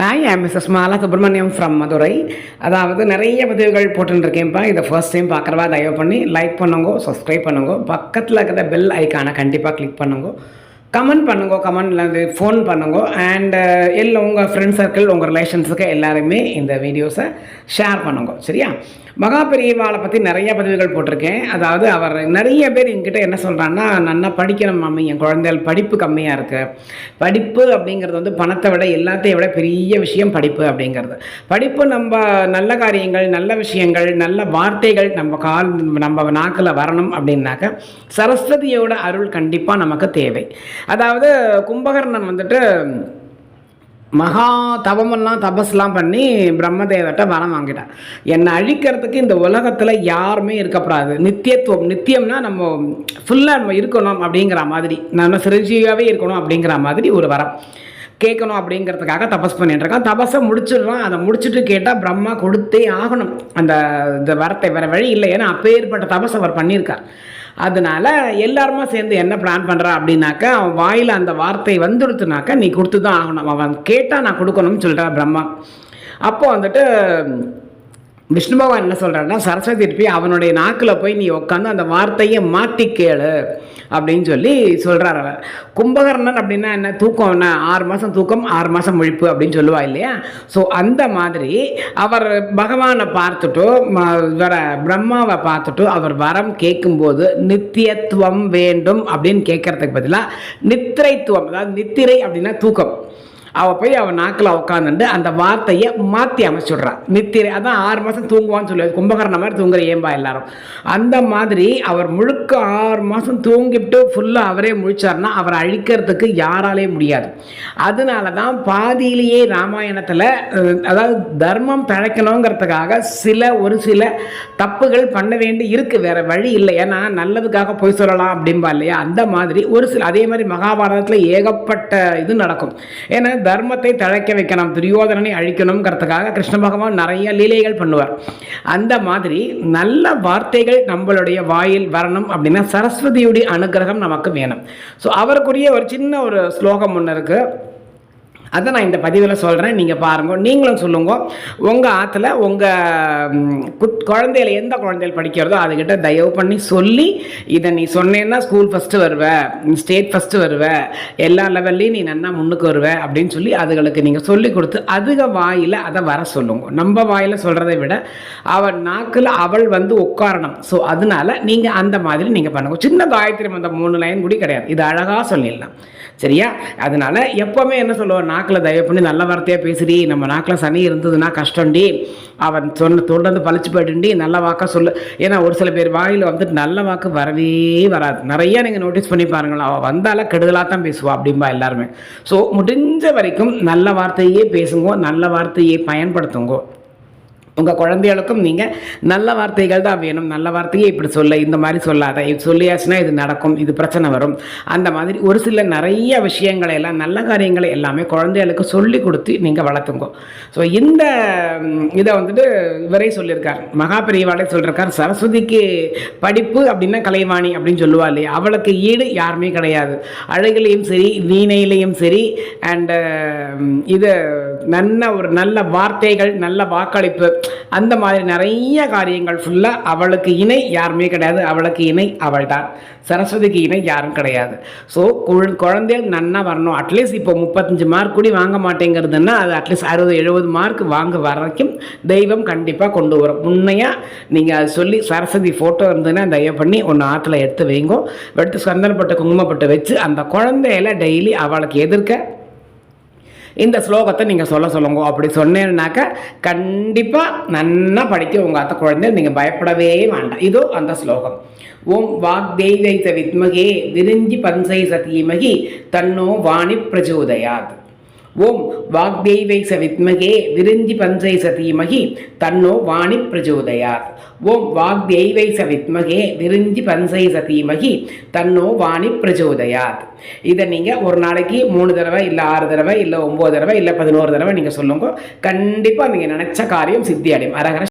Hi I Mrs Mala Subramaniam from Madurai. அதாவது நிறைய பதிவுகள் போட்டுருக்கேன்ப்பா இதை ஃபர்ஸ்ட் டைம் பார்க்குறவா தயவு பண்ணி லைக் பண்ணுங்க சப்ஸ்கிரைப் பண்ணுங்க. பக்கத்தில் இருக்கிற பெல் ஐக்கானை கண்டிப்பாக கிளிக் பண்ணுங்க. கமெண்ட் பண்ணுங்க கமெண்ட்ல ஃபோன் பண்ணுங்க. அண்ட் எல்லாம் உங்கள் ஃப்ரெண்ட் சர்க்கிள் உங்கள் ரிலேஷன்ஸுக்கு எல்லாருமே இந்த வீடியோஸை ஷேர் பண்ணுங்க. சரியா? மகா பெரியவாளை பற்றி நிறைய பதிவுகள் போட்டிருக்கேன். அதாவது அவர் நிறைய பேர் என்கிட்ட என்ன சொல்கிறான்னா நல்லா படிக்கணும் மாமி என் குழந்தைகள் படிப்பு கம்மியாக இருக்குது படிப்பு அப்படிங்கிறது வந்து பணத்தை விட எல்லாத்தையும் விட பெரிய விஷயம் படிப்பு அப்படிங்கிறது. படிப்பு நம்ம நல்ல காரியங்கள் நல்ல விஷயங்கள் நல்ல வார்த்தைகள் நம்ம கால் நம்ம நாக்கில் வரணும் அப்படின்னாக்க சரஸ்வதியோட அருள் கண்டிப்பாக நமக்கு தேவை. அதாவது கும்பகர்ணன் வந்துட்டு மகா தவமெல்லாம் தபஸ்லாம் பண்ணி பிரம்மதேவர்கிட்ட வரம் வாங்கிட்டான். என்னை அழிக்கிறதுக்கு இந்த உலகத்தில் யாருமே இருக்கக்கூடாது நித்தியத்துவம் நித்தியம்னா நம்ம ஃபுல்லாக நம்ம இருக்கணும் அப்படிங்கிற மாதிரி. நம்ம சிரஞ்சீவியாகவே இருக்கணும் அப்படிங்கிற மாதிரி ஒரு வரம். கேட்கணும் அப்படிங்கிறதுக்காக தபஸ் பண்ணிட்டுருக்கான் தபஸை முடிச்சிடுறான். அதை முடிச்சுட்டு கேட்டால் பிரம்மா கொடுத்தே ஆகணும். அந்த இந்த வரத்தை வேறு வழி இல்லை. ஏன்னா அப்பேற்பட்ட தபஸ் அவர் பண்ணியிருக்கார். அதனால் எல்லாருமா சேர்ந்து என்ன பிளான் பண்ணுறா அப்படின்னாக்க அவன் வாயில் அந்த வார்த்தை வந்துடுத்துனாக்க நீ கொடுத்து தான் ஆகணும். அவன் கேட்டால் நான் கொடுக்கணும்னு சொல்கிறா பிரம்மா. அப்போ வந்துட்டு விஷ்ணு பகவான் என்ன சொல்கிறாருன்னா சரஸ்வதி போய் அவனுடைய நாக்கில் போய் நீ உட்காந்து அந்த வார்த்தையை மாற்றி கேளு அப்படின்னு சொல்லி சொல்கிறார் அவர். கும்பகர்ணன் அப்படின்னா என்ன? தூக்கம் என்ன? ஆறு மாதம் தூக்கம் ஆறு மாதம் முழிப்பு அப்படின்னு சொல்லுவா இல்லையா? ஸோ அந்த மாதிரி அவர் பகவானை பார்த்துட்டும் வர பிரம்மாவை பார்த்துட்டும் அவர் வரம் கேட்கும்போது நித்தியத்துவம் வேண்டும் அப்படின்னு கேட்கறதுக்கு பதிலாக நித்திரைத்துவம் அதாவது நித்திரை அப்படின்னா தூக்கம். அவள் போய் அவள் நாக்கில் உட்காந்துட்டு அந்த வார்த்தையை மாற்றி அமைச்சுடுறான் நித்திரை அதான் ஆறு மாதம் தூங்குவான்னு சொல்லி கும்பகரண மாதிரி தூங்குற ஏம்பா எல்லாரும். அந்த மாதிரி அவர் முழுக்க ஆறு மாதம் தூங்கிவிட்டு ஃபுல்லாக அவரே முழிச்சார்னா அவரை அழிக்கிறதுக்கு யாராலே முடியாது. அதனால தான் பாதியிலேயே ராமாயணத்தில் அதாவது தர்மம் பிழைக்கணுங்கிறதுக்காக சில ஒரு சில தப்புகள் பண்ண வேண்டி இருக்குது வேறு வழி இல்லை. ஏன்னா நல்லதுக்காக போய் சொல்லலாம் அப்படின்பா இல்லையா? அந்த மாதிரி ஒரு சில அதே மாதிரி மகாபாரதத்தில் ஏகப்பட்ட இது நடக்கும். ஏன்னா தர்மத்தை தழைக்க வைக்கணும் துரியோதனனை அழிக்கணுங்கிறதுக்காக கிருஷ்ண பகவான் நிறைய லீலைகள் பண்ணுவார். அந்த மாதிரி நல்ல வார்த்தைகள் நம்மளுடைய வாயில் வரணும் அப்படின்னா சரஸ்வதியுடைய அனுகிரகம் நமக்கு வேணும். ஸோ அவருக்குரிய ஒரு சின்ன ஒரு ஸ்லோகம் ஒன்று இருக்குது அதை நான் இந்த பதிவில் சொல்கிறேன் நீங்கள் பாருங்க. நீங்களும் சொல்லுங்க. உங்கள் ஆற்றுல உங்கள் குட் குழந்தையில எந்த குழந்தைகள் படிக்கிறதோ அதுக்கிட்ட தயவு பண்ணி சொல்லி இதை நீ சொன்னேன்னா ஸ்கூல் ஃபஸ்ட்டு வருவ. ஸ்டேட் ஃபஸ்ட்டு வருவ. எல்லா லெவல்லையும் நீ நன்னா முன்னுக்கு வருவ அப்படின்னு சொல்லி அதுகளுக்கு நீங்கள் சொல்லி கொடுத்து அதுக வாயில் அதை வர சொல்லுங்க. நம்ம வாயில் சொல்கிறத விட அவள் நாக்கில் அவள் வந்து உட்காரணும். ஸோ அதனால நீங்கள் அந்த மாதிரி நீங்கள் பண்ணுங்க. சின்ன காயத்ரி அந்த மூணு லைன் கூட கிடையாது. இது அழகாக சொல்லிடலாம். சரியா? அதனால எப்போவுமே என்ன சொல்லுவோம்? நாக்கில் தயவு பண்ணி நல்ல வார்த்தையாக பேசுடி. நம்ம நாக்கில் சனி இருந்ததுன்னா கஷ்டம்டி. அவன் சொன்ன தொடர்ந்து பழிச்சு போயிட்டுண்டி நல்ல வாக்காக சொல்லு. ஏன்னா ஒரு சில பேர் வாயில் வந்துட்டு நல்ல வாக்கு வரவே வராது. நிறையா நீங்கள் நோட்டீஸ் பண்ணி பாருங்களா அவள் வந்தாலும் கெடுதலாக தான் பேசுவா அப்படிம்பா எல்லாருமே. ஸோ முடிஞ்ச வரைக்கும் நல்ல வார்த்தையே பேசுங்க நல்ல வார்த்தையை பயன்படுத்துங்க. உங்கள் குழந்தைகளுக்கும் நீங்கள் நல்ல வார்த்தைகள் தான் வேணும். நல்ல வார்த்தையே இப்படி சொல்ல இந்த மாதிரி சொல்லாத. இது சொல்லியாச்சுன்னா இது நடக்கும். இது பிரச்சனை வரும். அந்த மாதிரி ஒரு சில நிறைய விஷயங்களை எல்லாம் நல்ல காரியங்களை எல்லாமே குழந்தைகளுக்கு சொல்லி கொடுத்து நீங்கள் வளர்த்துங்க. ஸோ இந்த இதை வந்துட்டு இவரே சொல்லியிருக்கார். மகாபெரியவாளே சொல்லியிருக்கார். சரஸ்வதிக்கு படிப்பு அப்படின்னா கலைவாணி அப்படின்னு சொல்லுவா இல்லையா? அவளுக்கு ஈடு யாருமே கிடையாது. அழகுலேயும் சரி வீணையிலையும் சரி அண்டு இது நல்ல ஒரு நல்ல வார்த்தைகள் நல்ல வாக்களிப்பு அந்த மாதிரி நிறைய காரியங்கள் ஃபுல்லாக அவளுக்கு இணை யாருமே கிடையாது. அவளுக்கு இணை அவள் தான் சரஸ்வதிக்கு இணை யாரும் கிடையாது. ஸோ குழந்தைகள் நன்னா வரணும். அட்லீஸ்ட் இப்போ முப்பத்தஞ்சு மார்க் கூடி வாங்க மாட்டேங்கிறதுன்னா அது அட்லீஸ்ட் அறுபது எழுபது மார்க் வாங்க வரைக்கும் தெய்வம் கண்டிப்பாக கொண்டு வரும். உண்மையாக நீங்கள் அது சொல்லி சரஸ்வதி ஃபோட்டோ இருந்ததுன்னா தயவு பண்ணி ஒன்று ஆற்றுல எடுத்து வைங்கோ. எடுத்து சந்தனப்பட்ட குங்குமப்பட்டு வச்சு அந்த குழந்தையில டெய்லி அவளுக்கு எதிர்க்க இந்த ஸ்லோகத்தை நீங்கள் சொல்ல சொல்லுங்க. அப்படி சொன்னேன்னாக்க கண்டிப்பாக நல்லா படிக்க உங்கள் அத்தை குழந்தை நீங்கள் பயப்படவே வேண்டாம். இதோ அந்த ஸ்லோகம். ஓம் வாக் தெய்வை வித்மகே விரிஞ்சி பன்சை சதீமகி தன்னோ வாணி பிரச்சோதயாத் ஓம் வாக்தெய்வை ச வித்மகே விருந்தி பஞ்சை சதீமகி தன்னோ வாணி பிரச்சோதயாத் ஓம் வாக்தெய்வை ச வித்மகே விருந்தி பஞ்சை சதீமகி தன்னோ வாணி பிரச்சோதயாத் இதை நீங்கள் ஒரு நாளைக்கு மூணு தடவை இல்லை ஆறு தடவை இல்லை ஒம்பது தடவை இல்லை பதினோரு தடவை நீங்கள் சொல்லுங்க. கண்டிப்பாக நீங்கள் நினச்ச காரியம் சித்தி அடையும் அரகர